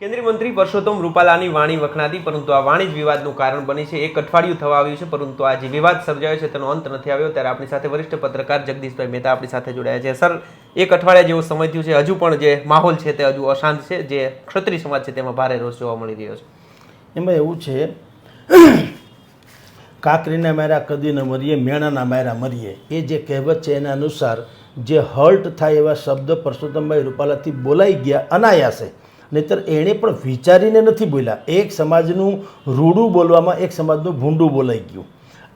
કેન્દ્રીય મંત્રી પરસોત્તમ રૂપાલાની વાણી વખણાતી, પરંતુ આ વાણી જ વિવાદનું કારણ બની છે. એક અઠવાડિયું થવા આવ્યું છે, પરંતુ આ જે વિવાદ સર્જાયો છે, તેનો અંત નથી આવ્યો. ત્યારે આપણી સાથે વરિષ્ઠ પત્રકાર જગદીશભાઈ મહેતા આપણી સાથે જોડાયા છે. સર, એક અઠવાડિયા જેવો સમય થયું છે. હજુ પણ જે માહોલ છે, તે હજુ અશાંત છે. જે ક્ષત્રિય સમાજ છે, તેમાં ભારે રોષ જોવા મળી રહ્યો છે. એમાં એવું છે, કાકરીના માર્યા કદી મરીએ, મેણાના માર્યા મરીએ. એ જે કહેવત છે, એના અનુસાર જે હર્ટ થાય એવા શબ્દ પરસોત્તમભાઈ રૂપાલાથી બોલાઈ ગયા અનાયાસે. નહીતર એણે પણ વિચારીને નથી બોલ્યા. એક સમાજનું રૂડું બોલવામાં એક સમાજનું ભૂંડું બોલાઈ ગયું.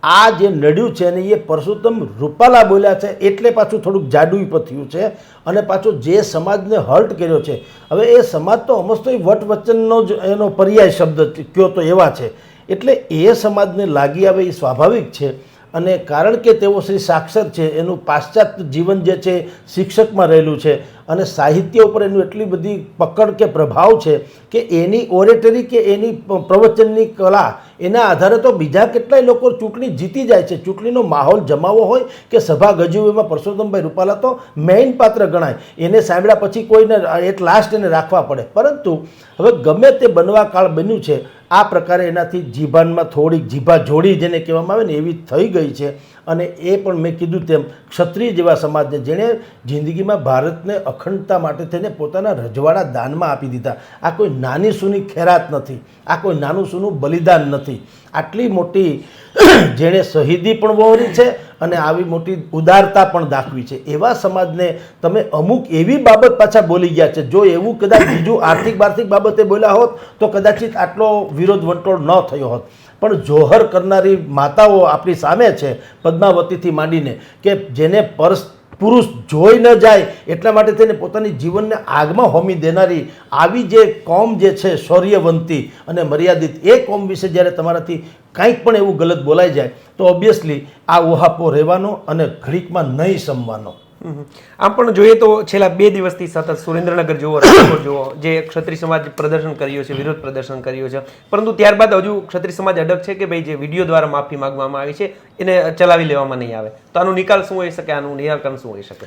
આ જે નડ્યું છે ને, એ પરસોત્તમ રૂપાલા બોલ્યા છે એટલે પાછું થોડુંક જાડું પથ્યું છે અને પાછું જે સમાજને હર્ટ કર્યો છે. હવે એ સમાજ તો અમસ્તો વટવચનનો વચનનો જ એનો પર્યાય શબ્દ કયો તો એવા છે. એટલે એ સમાજને લાગી આવે એ સ્વાભાવિક છે. અને કારણ કે તેઓ શ્રી સાક્ષર છે, એનું પાશ્ચાત્ય જીવન જે છે, શિક્ષકમાં રહેલું છે અને સાહિત્ય ઉપર એનું એટલી બધી પકડ કે પ્રભાવ છે કે એની ઓરેટરી કે એની પ્રવચનની કલા એના આધારે તો બીજા કેટલાય લોકો ચૂંટણી જીતી જાય છે. ચૂંટણીનો માહોલ જમાવો હોય કે સભા ગજવું એમાં પરસોત્તમભાઈ રૂપાલા તો મેઇન પાત્ર ગણાય. એને સાંભળ્યા પછી કોઈને એટ લાસ્ટ એને રાખવા પડે. પરંતુ હવે ગમે તે બનવા કાળ બન્યું છે આ પ્રકારે એનાથી જીભાનમાં થોડીક જીભા જોડી જેને કહેવામાં આવે ને એવી થઈ ગઈ છે. અને એ પણ મેં કીધું તેમ ક્ષત્રિય જેવા સમાજને જેણે જિંદગીમાં ભારતને અખંડતા માટે થઈને પોતાના રજવાડા દાનમાં આપી દીધા. આ કોઈ નાની સૂની ખેરાત નથી. આ કોઈ નાનું સૂનું બલિદાન નથી. આટલી મોટી જેણે શહીદી પણ વહોરી છે અને આવી મોટી ઉદારતા પણ દાખવી છે. એવા સમાજને તમે અમુક એવી બાબત પાછા બોલી ગયા છે. જો એવું કદાચ બીજું આર્થિક બાર્થિક બાબતે બોલ્યા હોત, તો કદાચિત આટલો વિરોધ વંટોળ ન થયો હોત. પણ જોહર કરનારી માતાઓ આપણી સામે છે, પદ્માવતીથી માંડીને, કે જેને પરસ પુરુષ જોઈ ન જાય એટલા માટે થઈને પોતાની જીવનને આગમાં હોમી દેનારી આવી જે કોમ જે છે શૌર્યવંતી અને મર્યાદિત, એ કોમ વિશે જ્યારે તમારાથી કંઈક પણ એવું ગલત બોલાઈ જાય, તો ઓબ્વિયસલી આ ઉહાપો રહેવાનો અને ઘડીકમાં નહીં સમવાનો. આમ પણ જોઈએ તો છેલ્લા બે દિવસથી સતત સુરેન્દ્રનગર જુઓ, રાજકોટ જુઓ, જે ક્ષત્રિય સમાજ પ્રદર્શન કર્યું છે, વિરોધ પ્રદર્શન કર્યું છે, પરંતુ ત્યારબાદ હજુ ક્ષત્રિય સમાજ અડગ છે કે ભાઈ જે વીડિયો દ્વારા માફી માંગવામાં આવી છે, એને ચલાવી લેવામાં નહીં આવે. તો આનો નિકાલ શું હોઈ શકે? આનું નિરાકરણ શું હોઈ શકે?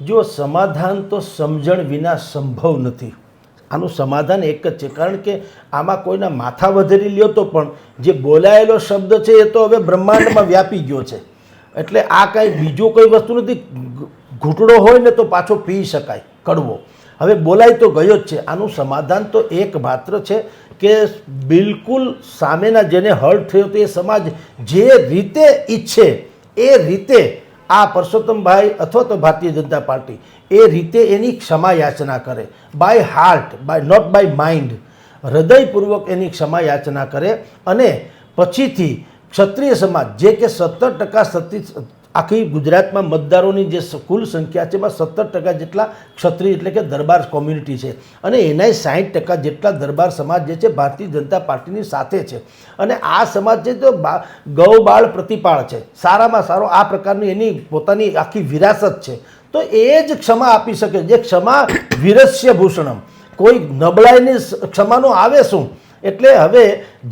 જો સમાધાન તો સમજણ વિના સંભવ નથી. આનું સમાધાન એક જ છે. કારણ કે આમાં કોઈના માથા વધેરી લ્યો તો પણ જે બોલાયેલો શબ્દ છે એ તો હવે બ્રહ્માંડમાં વ્યાપી ગયો છે. એટલે આ કાંઈ બીજું કોઈ વસ્તુ નથી. ઘૂંટડો હોય ને તો પાછો પી શકાય, કડવો. હવે બોલાય તો ગયો જ છે. આનું સમાધાન તો એક માત્ર છે કે બિલકુલ સામેના જેને હર્ટ થયો તો એ સમાજ જે રીતે ઈચ્છે એ રીતે આ પરસોત્તમભાઈ અથવા તો ભારતીય જનતા પાર્ટી એ રીતે એની ક્ષમા યાચના કરે. By heart by not by mind હૃદયપૂર્વક એની ક્ષમા યાચના કરે અને પછીથી ક્ષત્રિય સમાજ, જે કે સત્તર ટકા સતી આખી ગુજરાતમાં મતદારોની જે કુલ સંખ્યા છે એમાં સત્તર ટકા જેટલા ક્ષત્રિય એટલે કે દરબાર કોમ્યુનિટી છે. અને એનાય સાઠ ટકા જેટલા દરબાર સમાજ જે છે ભારતીય જનતા પાર્ટીની સાથે છે. અને આ સમાજ છે તો ગૌ બાળ પ્રતિપાળ છે, સારામાં સારો આ પ્રકારની એની પોતાની આખી વિરાસત છે, તો એ જ ક્ષમા આપી શકે જે ક્ષમા વિરસ્ય ભૂષણમ. કોઈ નબળાઈની ક્ષમાનો આવે શું? એટલે હવે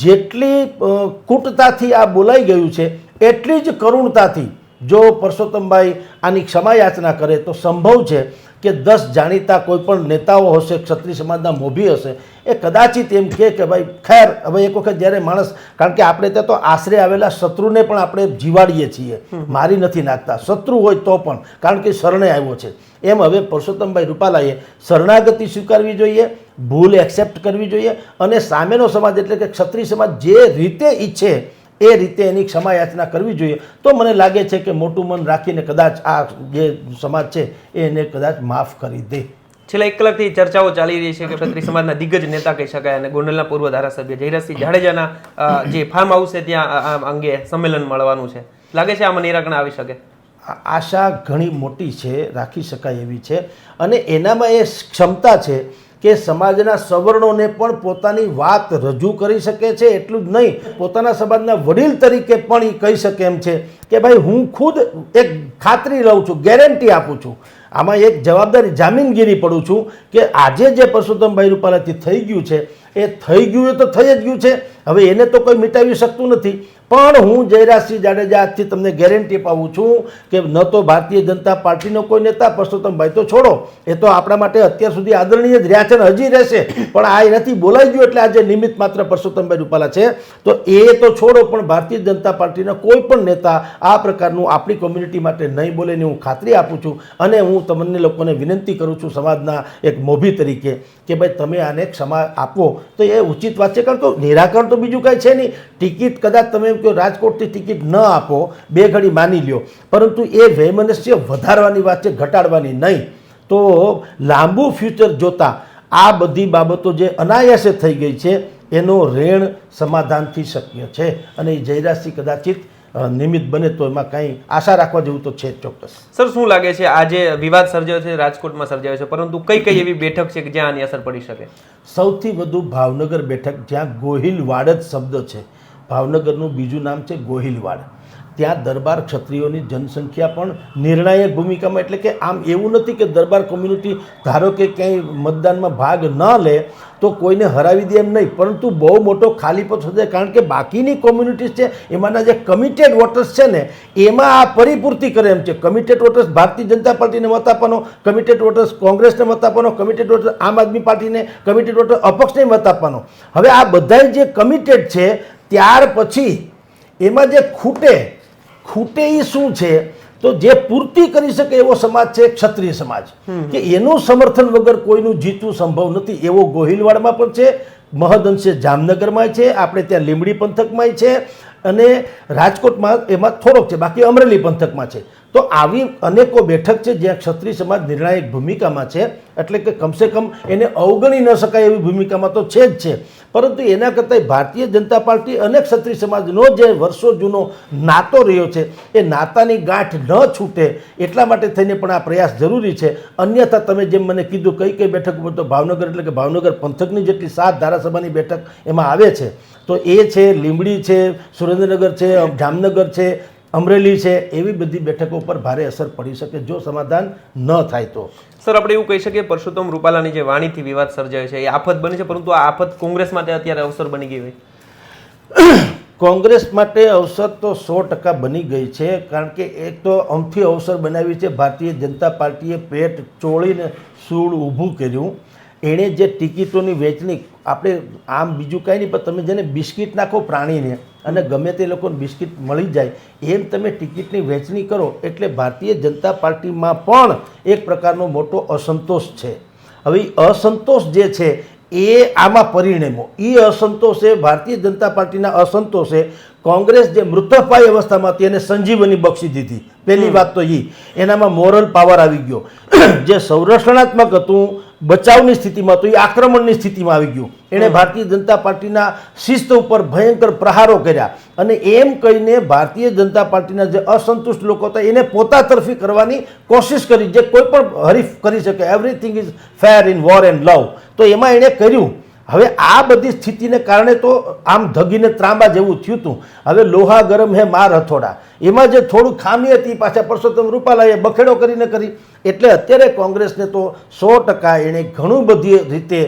જેટલી કૂટતાથી આ બોલાઈ ગયું છે, એટલી જ કરુણતાથી જો પરસોત્તમભાઈ આની ક્ષમા યાચના કરે તો સંભવ છે કે દસ જાણીતા કોઈ પણ નેતાઓ હશે ક્ષત્રિય સમાજના મોભી હશે એ કદાચિત એમ કહે કે ભાઈ ખેર હવે એક વખત જ્યારે માણસ કારણ કે આપણે ત્યાં તો આશરે આવેલા શત્રુને પણ આપણે જીવાડીએ છીએ. મારી નથી નાખતા. શત્રુ હોય તો પણ કારણ કે શરણે આવ્યો છે. એમ હવે પરસોત્તમભાઈ રૂપાલાએ શરણાગતિ સ્વીકારવી જોઈએ ભૂલ એક્સેપ્ટ કરવી જોઈએ અને સામેનો સમાજ એટલે કે ક્ષત્રિય સમાજ જે રીતે ઈચ્છે એ રીતે એની ક્ષમાયાચના કરવી જોઈએ. તો મને લાગે છે કે મોટું મન રાખીને કદાચ આ જે સમાજ છે એ એને કદાચ માફ કરી દે. છેલ્લા એક કલાકથી ચર્ચાઓ ચાલી રહી છે કે ક્ષત્રિય સમાજના દિગ્ગજ નેતા કહી શકાય અને ગોંડલના પૂર્વ ધારાસભ્ય જયરાજસિંહ જાડેજાના જે ફાર્મ હાઉસ છે ત્યાં આ આ અંગે સંમેલન મળવાનું છે. લાગે છે આમાં નિરાકરણ આવી શકે? આશા ઘણી મોટી છે રાખી શકાય એવી છે. અને એનામાં એ ક્ષમતા છે કે સમાજના સવર્ણોને પણ પોતાની વાત રજૂ કરી શકે છે એટલું જ નહીં, પોતાના સમાજના વડીલ તરીકે પણ એ કહી શકે એમ છે કે ભાઈ હું ખુદ એક ખાતરી લઉં છું, ગેરંટી આપું છું. આમાં એક જવાબદારી જામીનગીરી પડું છું કે આજે જે પરસોત્તમભાઈ રૂપાલાથી થઈ ગયું છે, એ થઈ ગયું એ તો થઈ જ ગયું છે. હવે એને તો કોઈ મિટાવી શકતું નથી. પણ હું જયરાજસિંહ જાડેજા આજથી તમને ગેરંટી પાવું છું કે ન તો ભારતીય જનતા પાર્ટીનો કોઈ નેતા, પરસોત્તમભાઈ તો છોડો. એ તો આપણા માટે અત્યાર સુધી આદરણીય જ રહ્યા છે ને હજી રહેશે. પણ આ એનાથી બોલાઈ ગયું એટલે આજે નિમિત્ત માત્ર પરસોત્તમભાઈ રૂપાલા છે. તો એ તો છોડો, પણ ભારતીય જનતા પાર્ટીના કોઈ પણ નેતા આ પ્રકારનું આપણી કોમ્યુનિટી માટે નહીં બોલે એની હું ખાતરી આપું છું. અને હું તમને લોકોને વિનંતી કરું છું સમાજના એક મોભી તરીકે કે ભાઈ તમે આને ક્ષમા આપો. તો એ ઉચિત વાત છે. કારણ કે નિરાકરણ તો બીજું કાંઈ છે નહીં. ટિકિટ કદાચ તમે એમ કહો રાજકોટથી ટિકિટ ન આપો બે ઘડી માની લ્યો. પરંતુ એ વૈમનસ્ય વધારવાની વાત છે ઘટાડવાની નહીં. તો લાંબુ ફ્યુચર જોતા આ બધી બાબતો જે અનાયાસે થઈ ગઈ છે એનો રેણ સમાધાનથી શક્ય છે. અને એ જયરાજસિંહ કદાચિત નિમિત્ત બને તો એમાં કંઈ આશા રાખવા જેવું તો છે ચોક્કસ. સર શું લાગે છે? આ જે વિવાદ સર્જાયો છે રાજકોટમાં સર્જાયો છે પરંતુ કઈ કઈ એવી બેઠક છે કે જ્યાં આની અસર પડી શકે? સૌથી વધુ ભાવનગર બેઠક જ્યાં ગોહિલ વાડજ શબ્દ છે. ભાવનગરનું બીજું નામ છે ગોહિલવાડ. ત્યાં દરબાર ક્ષત્રિયોની જનસંખ્યા પણ નિર્ણાયક ભૂમિકામાં, એટલે કે આમ એવું નથી કે દરબાર કોમ્યુનિટી ધારો કે ક્યાંય મતદાનમાં ભાગ ન લે, તો કોઈને હરાવી દે એમ નહીં. પરંતુ બહુ મોટો ખાલીપો થશે કારણ કે બાકીની કોમ્યુનિટીઝ છે, એમાંના જે કમિટેડ વોટર્સ છે ને, એમાં આ પરિપૂર્તિ કરે એમ છે. કમિટેડ વોટર્સ ભારતીય જનતા પાર્ટીને મત આપવાનો કમિટેડ વોટર્સ કોંગ્રેસને મત આપવાનો કમિટેડ વોટર્સ આમ આદમી પાર્ટીને કમિટેડ વોટર્સ અપક્ષને મત આપવાનો. હવે આ બધા જે કમિટેડ છે ત્યાર પછી એમાં જે ખૂટે ખૂટે એ શું છે? તો જે પૂર્તિ કરી શકે એવો સમાજ છે ક્ષત્રિય સમાજ. કે એનું સમર્થન વગર કોઈનું જીતવું સંભવ નથી. એવો ગોહિલવાડમાં પણ છે મહદઅંશે જામનગરમાં છે આપણે ત્યાં લીંબડી પંથકમાંય છે અને રાજકોટમાં એમાં થોડોક છે બાકી અમરેલી પંથકમાં છે. તો આવી અનેકો બેઠક છે જ્યાં ક્ષત્રિય સમાજ નિર્ણાયક ભૂમિકામાં છે. એટલે કે કમસે કમ એને અવગણી ન શકાય એવી ભૂમિકામાં તો છે જ છે. પરંતુ એના કરતાં ભારતીય જનતા પાર્ટી અને ક્ષત્રિય સમાજનો જે વર્ષો જૂનો નાતો રહ્યો છે, એ નાતાની ગાંઠ ન છૂટે એટલા માટે થઈને પણ આ પ્રયાસ જરૂરી છે. અન્યથા તમે જેમ મને કીધું, કઈ કઈ બેઠક ઉપર તો ભાવનગર, એટલે કે ભાવનગર પંથકની જેટલી સાત ધારાસભાની બેઠક એમાં આવે છે. તો એ છે, લીંબડી છે, સુરેન્દ્રનગર છે, જામનગર છે અમરેલી છે એવી બધી બેઠકો પર ભારે અસર પડી શકે જો સમાધાન ન થાય તો. સર આપણે એવું કહી શકીએ પરસોત્તમ રૂપાલાની જે વાણીથી વિવાદ સર્જાય છે એ આફત બની છે પરંતુ આ આફત કોંગ્રેસ માટે અત્યારે અવસર બની ગઈ હોય. કોંગ્રેસ માટે અવસર તો સો ટકા બની ગઈ છે કારણ કે એક તો અમથી અવસર બનાવી છે ભારતીય જનતા પાર્ટીએ પેટ ચોળીને સૂળ ઊભું કર્યું. એણે જે ટિકિટોની વહેંચણી આપણે આમ બીજું કાંઈ નહીં પણ તમે જેને બિસ્કિટ નાખો પ્રાણીને અને ગમે તે લોકોને બિસ્કિટ મળી જાય એમ તમે ટિકિટની વહેંચણી કરો એટલે ભારતીય જનતા પાર્ટીમાં પણ એક પ્રકારનો મોટો અસંતોષ છે. હવે અસંતોષ જે છે એ આમાં પરિણમ્યો. એ અસંતોષે ભારતીય જનતા પાર્ટીના અસંતોષે કોંગ્રેસ જે મૃતપાય અવસ્થામાં હતી એને સંજીવની બક્ષી દીધી. પહેલી વાત તો એ એનામાં મોરલ પાવર આવી ગયો. જે સંરક્ષણાત્મક હતું બચાવની સ્થિતિમાં તો એ આક્રમણની સ્થિતિમાં આવી ગયું. એણે ભારતીય જનતા પાર્ટીના શિસ્ત ઉપર ભયંકર પ્રહારો કર્યા. અને એમ કહીને ભારતીય જનતા પાર્ટીના જે અસંતુષ્ટ લોકો હતા એને પોતા તરફી કરવાની કોશિશ કરી જે કોઈ પણ હરીફ કરી શકે. Everything is fair in war and love તો એમાં એણે કર્યું. હવે આ બધી સ્થિતિને કારણે તો આમ ધગીને ત્રાંબા જેવું થયું હતું હવે લોહા ગરમ હે માર હથોડા. એમાં જે થોડું ખામી હતી પાછા પરસોત્તમ રૂપાલાએ બખેડો કરીને કરી. એટલે અત્યારે કોંગ્રેસને તો સો ટકા એણે ઘણું બધી રીતે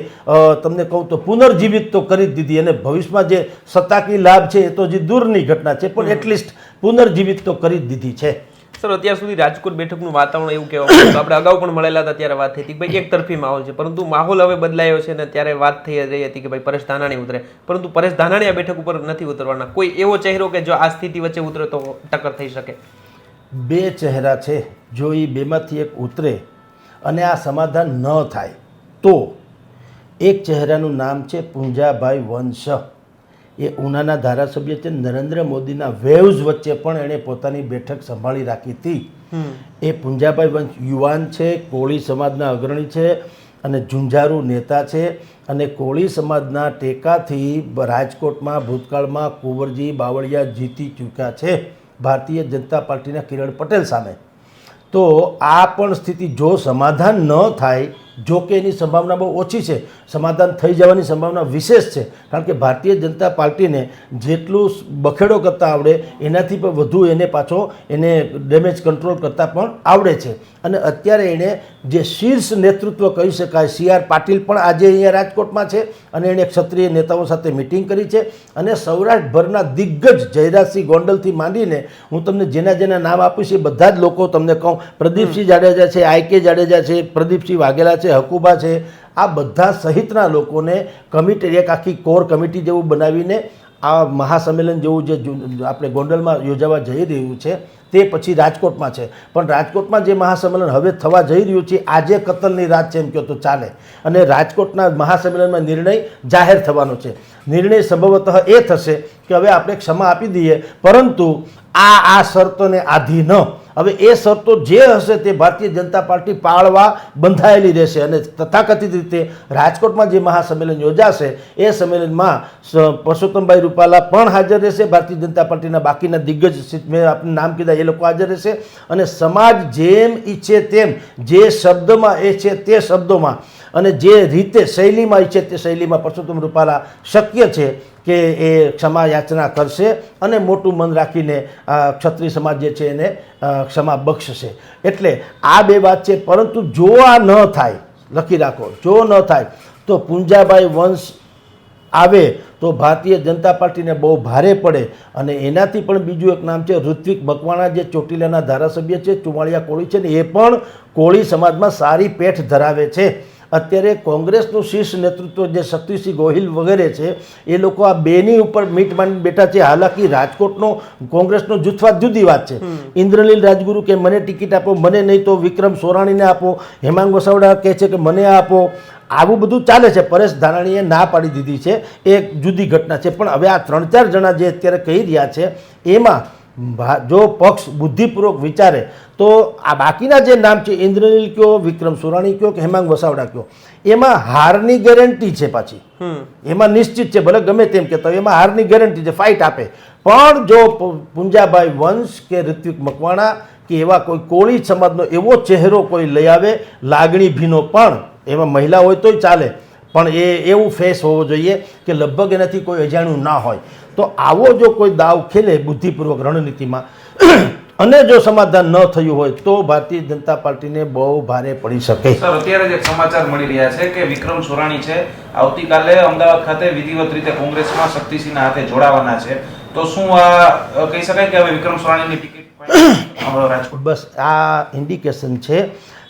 તમને કહું તો પુનર્જીવિત તો કરી જ દીધી. અને ભવિષ્યમાં જે સત્તાકી લાભ છે એ તો હજી દૂરની ઘટના છે પણ એટલીસ્ટ પુનર્જીવિત તો કરી જ દીધી છે. સર, અત્યાર સુધી રાજકોટ બેઠકનું વાતાવરણ એવું કહેવામાં. આપણે અગાઉ પણ મળેલા હતા, ત્યારે વાત થઈ હતી ભાઈ, એક તરફી માહોલ છે. પરંતુ માહોલ હવે બદલાયો છે ને ત્યારે વાત થઈ રહી હતી કે ભાઈ, પરેશ ધાનાણી ઉતરે. પરંતુ પરેશ ધાનાણી આ બેઠક ઉપર નથી ઉતરવાના. કોઈ એવો ચહેરો કે જો આ સ્થિતિ વચ્ચે ઉતરે તો ટક્કર થઈ શકે? બે ચહેરા છે જો એ બેમાંથી એક ઉતરે અને આ સમાધાન ન થાય, તો એક ચહેરાનું નામ છે પુંજાભાઈ વંશ. એ ઉનાના ધારાસભ્ય છે નરેન્દ્ર મોદીના વેવ્સ વચ્ચે પણ એણે પોતાની બેઠક સંભાળી રાખી હતી. એ પુંજાભાઈ વંશ યુવાન છે કોળી સમાજના અગ્રણી છે અને ઝુંઝારુ નેતા છે અને કોળી સમાજના ટેકાથી રાજકોટમાં ભૂતકાળમાં કુંવરજી બાવળિયા જીતી ચૂક્યા છે ભારતીય જનતા પાર્ટીના કિરણ પટેલ સામે. તો આ પણ સ્થિતિ જો સમાધાન ન થાય જો કે એની સંભાવના બહુ ઓછી છે, સમાધાન થઈ જવાની સંભાવના વિશેષ છે, કારણ કે ભારતીય જનતા પાર્ટીને જેટલું બખેડો કરતાં આવડે, એનાથી પણ વધુ એને પાછો એને ડેમેજ કંટ્રોલ કરતાં પણ આવડે છે. અને અત્યારે એણે જે શીર્ષ નેતૃત્વ કહી શકાય, સી આર પાટીલ પણ આજે અહીંયા રાજકોટમાં છે અને એણે ક્ષત્રિય નેતાઓ સાથે મિટિંગ કરી છે અને સૌરાષ્ટ્રભરના દિગ્ગજ જયરાજસિંહ ગોંડલથી માંડીને હું તમને જેના જેના નામ આપીશ એ બધા જ લોકો તમને કહું. પ્રદીપસિંહ જાડેજા છે, આઈ કે જાડેજા છે, પ્રદીપસિંહ વાઘેલા છે હકુબા છે, આ બધા સહિતના લોકોને કમિટી આખી કોર કમિટી જેવું બનાવીને આ મહાસંમેલન જેવું જે આપણે ગોંડલમાં યોજાવા જઈ રહ્યું છે, તે પછી રાજકોટમાં છે. પણ રાજકોટમાં જે મહાસંમેલન હવે થવા જઈ રહ્યું છે, આજે કતલની રાત છે એમ કહો તો ચાલે. અને રાજકોટના મહાસંમેલનમાં નિર્ણય જાહેર થવાનો છે. નિર્ણય સંભવતઃ એ થશે કે હવે આપણે ક્ષમા આપી દઈએ, પરંતુ આ આ શરતોને આધીન હવે એ શરતો જે હશે તે ભારતીય જનતા પાર્ટી પાળવા બંધાયેલી રહેશે અને તથાકથિત રીતે રાજકોટમાં જે મહાસંમેલન યોજાશે, એ સંમેલનમાં પરસોત્તમભાઈ રૂપાલા પણ હાજર રહેશે. ભારતીય જનતા પાર્ટીના બાકીના દિગ્ગજ મેં આપણે નામ કીધા, એ લોકો હાજર રહેશે. અને સમાજ જેમ ઈચ્છે તેમ, જે શબ્દમાં એ છે તે શબ્દોમાં અને જે રીતે શૈલીમાં ઈચ્છે તે શૈલીમાં પરસોત્તમ રૂપાલા શક્ય છે કે એ ક્ષમા યાચના કરશે અને મોટું મન રાખીને ક્ષત્રિય સમાજ જે છે એને ક્ષમા બક્ષશે. એટલે આ બે વાત છે, પરંતુ જો આ ન થાય, લખી રાખો જો ન થાય, તો પુંજાભાઈ વંશ આવે તો ભારતીય જનતા પાર્ટીને બહુ ભારે પડે અને એનાથી પણ બીજું એક નામ છે, ઋત્વિક મકવાણા જે ચોટીલાના ધારાસભ્ય છે ચુમાળિયા કોળી છે ને, એ પણ કોળી સમાજમાં સારી પેઠ ધરાવે છે. અત્યારે કોંગ્રેસનું શીર્ષ નેતૃત્વ જે શક્તિસિંહ ગોહિલ વગેરે છે એ લોકો આ બેની ઉપર મીટ માંડી બેઠા છે. હાલાકી રાજકોટનો કોંગ્રેસનો જૂથવાદ જુદી વાત છે. ઇન્દ્રનીલ રાજગુરુ કે મને ટિકિટ આપો મને નહીં તો વિક્રમ સોરાણીને આપો હેમાંગ વસાવડા કહે છે કે મને આપો. આવું બધું ચાલે છે. પરેશ ધાનાણીએ ના પાડી દીધી છે. એ એક જુદી ઘટના છે. પણ હવે આ ત્રણ ચાર જણા જે અત્યારે કહી રહ્યા છે એમાં જો પક્ષ બુદ્ધિપૂર્વક વિચારે તો આ બાકીના જે નામ છે ઇન્દ્રનીલ કયો વિક્રમ સુરાણી કયો કે હેમાંગ વસાવડા કયો એમાં હારની ગેરંટી છે પાછી. હમ. એમાં નિશ્ચિત છે ભલે ગમે તેમ કહેતા હોય એમાં હારની ગેરંટી છે ફાઇટ આપે. પણ જો પુંજાભાઈ વંશ કે ઋત્વિક મકવાણા કે એવા કોઈ કોળી સમાજનો એવો ચહેરો કોઈ લઈ આવે લાગણી ભીનો પણ એમાં મહિલા હોય તોય ચાલે. પણ એ એવું ફેસ હોવો જોઈએ કે લગભગ એનાથી કોઈ અજાણ્યું ના હોય. તો આવો જો કોઈ દાવ ખેલે બુદ્ધિપૂર્વક રણનીતિમાં અને જો સમાધાન ન થયું હોય તો ભારતીય જનતા પાર્ટીને બહુ ભારે પડી શકે. સર અત્યારે જે સમાચાર મળી રહ્યા છે કે વિક્રમ સોરાણી છે આવતીકાલે અમદાવાદ ખાતે વિધિવત રીતે કોંગ્રેસમાં શક્તિસિંહના હાથે જોડાવાના છે. તો શું આ કહી શકાય કે હવે વિક્રમ સોરાણીની ટિકિટ રાજકોટ બસ આ ઇન્ડિકેશન છે.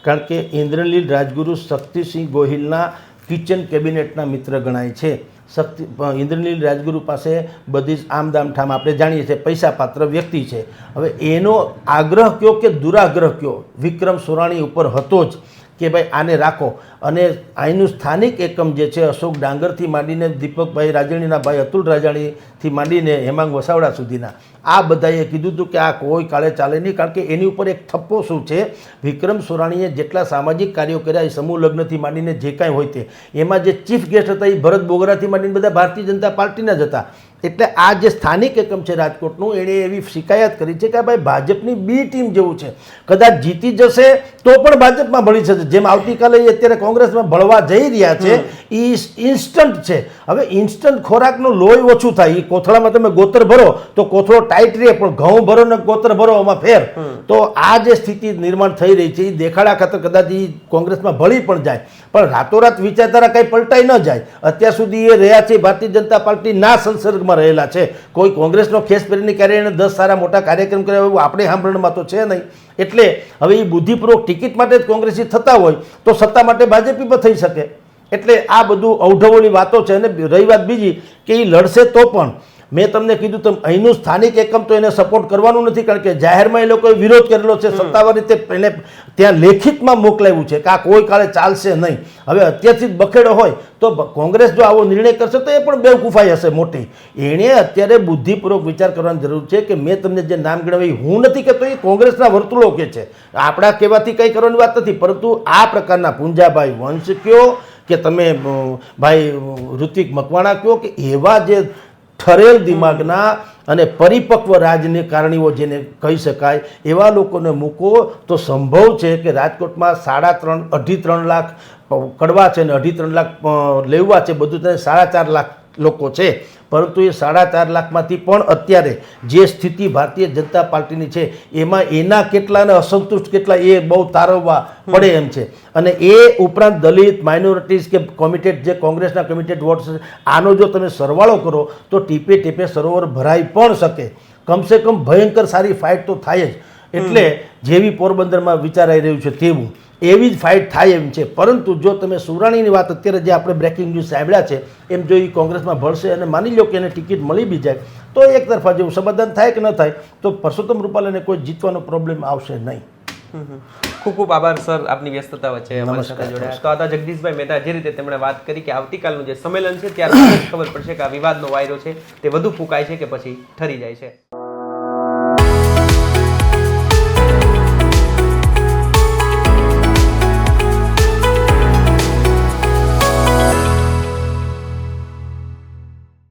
કારણ કે ઇન્દ્રનીલ રાજગુરુ શક્તિસિંહ ગોહિલના કિચન કેબિનેટના મિત્ર ગણાય છે. શક્તિ ઇન્દ્રનીલ રાજગુરુ પાસે બધી જ આમદામ ઠામ આપણે જાણીએ છીએ પૈસા પાત્ર વ્યક્તિ છે. હવે એનો આગ્રહ કયો કે દુરાગ્રહ કયો? વિક્રમ સોરાણી ઉપર હતો જ. કે ભાઈ આને રાખો. અને અહીંનું સ્થાનિક એકમ જે છે, અશોક ડાંગરથી માંડીને દીપકભાઈ રાજાણીના ભાઈ અતુલ રાજાણીથી માંડીને હેમાંગ વસાવડા સુધીના. આ બધાએ કીધું હતું કે આ કોઈ કાળે ચાલે નહીં, કારણ કે એની ઉપર એક થપ્પો શું છે? વિક્રમ સોરાણીએ જેટલા સામાજિક કાર્યો કર્યા એ સમૂહ લગ્નથી માંડીને જે કાંઈ હોય તે. એમાં જે ચીફ ગેસ્ટ હતા એ ભરત બોગરાથી માંડીને બધા ભારતીય જનતા પાર્ટીના જ હતા. એટલે આ જે સ્થાનિક એકમ છે રાજકોટનું એણે એવી શિકાયત કરી છે કે ભાઈ ભાજપની બી ટીમ જેવું છે. કદાચ જીતી જશે તો પણ ભાજપમાં ભળી જશે. જેમ આવતીકાલે અત્યારે કોંગ્રેસમાં ભળવા જઈ રહ્યા છે એ ઇન્સ્ટન્ટ છે. હવે ઇન્સ્ટન્ટ ખોરાકનું લોહી ઓછું થાય. એ કોથળામાં તમે ગોતર ભરો તો કોથળો ટાઈટ રહે પણ ઘઉં ભરો ને ગોતર ભરો એમાં ફેર. તો આ જે સ્થિતિ નિર્માણ થઈ રહી છે એ દેખાડા ખાતર કદાચ એ કોંગ્રેસમાં ભળી પણ જાય. પણ રાતોરાત વિચારધારા કંઈ પલટાઈ ન જાય. અત્યાર સુધી એ રહ્યા છે ભારતીય જનતા પાર્ટીના સંસર્ગમાં. રહેલા છે. કોઈ કોંગ્રેસનો ખેસ પહેરીને ક્યારે એને દસ સારા મોટા કાર્યક્રમ કર્યા હોય આપણે સાંભળણમાં તો છે નહીં. એટલે હવે એ બુદ્ધિપૂર્વક ટિકિટ માટે જ કોંગ્રેસી થતા હોય તો સત્તા માટે ભાજપી પણ થઈ શકે. એટલે આ બધું અવઢવોની વાતો છે અને રહી વાત બીજી કે એ લડશે તો પણ મેં તમને કીધું તેમ અહીંનું સ્થાનિક એકમ તો એને સપોર્ટ કરવાનું નથી કારણ કે જાહેરમાં એ લોકોએ વિરોધ કરેલો છે સત્તાવાર રીતે એને ત્યાં લેખિતમાં મોકલાવ્યું છે કે આ કોઈ કાળે ચાલશે નહીં. હવે અત્યારથી જ બખેડો હોય તો કોંગ્રેસ જો આવો નિર્ણય કરશે તો એ પણ બેવકૂફાઈ હશે મોટી. એણે અત્યારે બુદ્ધિપૂર્વક વિચાર કરવાની જરૂર છે કે મેં તમને જે નામ ગણાવ્યું એ હું નથી કહેતો એ કોંગ્રેસના વર્તુળો કે છે. આપણા કહેવાથી કંઈ કરવાની વાત નથી પરંતુ આ પ્રકારના પુંજાભાઈ વંશ કયો કે તમે ભાઈ ઋત્વિક મકવાણા કયો કે એવા જે ઠરેલ દિમાગના અને પરિપક્વ રાજકારણીઓ જેને કહી શકાય, એવા લોકોને મૂકો તો સંભવ છે કે રાજકોટમાં સાડા ત્રણ, અઢી ત્રણ લાખ, કડવા છે ને અઢી ત્રણ લાખ લેવા છે, બધું તેને સાડા ચાર લાખ લોકો છે. પરંતુ એ સાડા ચાર લાખમાંથી પણ અત્યારે જે સ્થિતિ ભારતીય જનતા પાર્ટીની છે એમાં એના કેટલા ને અસંતુષ્ટ કેટલા એ બહુ તારવવા પડે એમ છે. અને એ ઉપરાંત દલિત માઇનોરિટીઝ કે કોમિટેડ જે કોંગ્રેસના કોમિટેડ વોટ્સ છે આનો જો તમે સરવાળો કરો તો ટીપે ટીપે સરોવર ભરાઈ પણ શકે. કમસે કમ ભયંકર સારી ફાઇટ તો થાય જ. એટલે જેવી પોરબંદરમાં વિચારાઈ રહ્યું છે તેવું. એવી જ ફાઇટ થાય એમ છે. પરંતુ જો તમે સુરાણીની વાત અત્યારે જે આપણે બ્રેકિંગ ન્યૂઝ સાંભળ્યા છે એમ જો એ કોંગ્રેસમાં ભળશે અને માની લો કે એને ટિકિટ મળી બી જાય તો એક તરફા જેવું સમાધાન થાય કે ન થાય તો પરસોત્તમ રૂપાલાને કોઈ જીતવાનો પ્રોબ્લેમ આવશે નહીં. ખૂબ ખૂબ આભાર સર. આપની વ્યસ્તતા વચ્ચે અમારી સાથે જોડાયા. તો આ જગદીશભાઈ મહેતા જે રીતે તેમણે વાત કરી કે આવતીકાલનું જે સંમેલન છે ત્યારે ખબર પડશે કે આ વિવાદનો વાયરો છે તે વધુ ફૂંકાય છે કે પછી ઠરી જાય છે.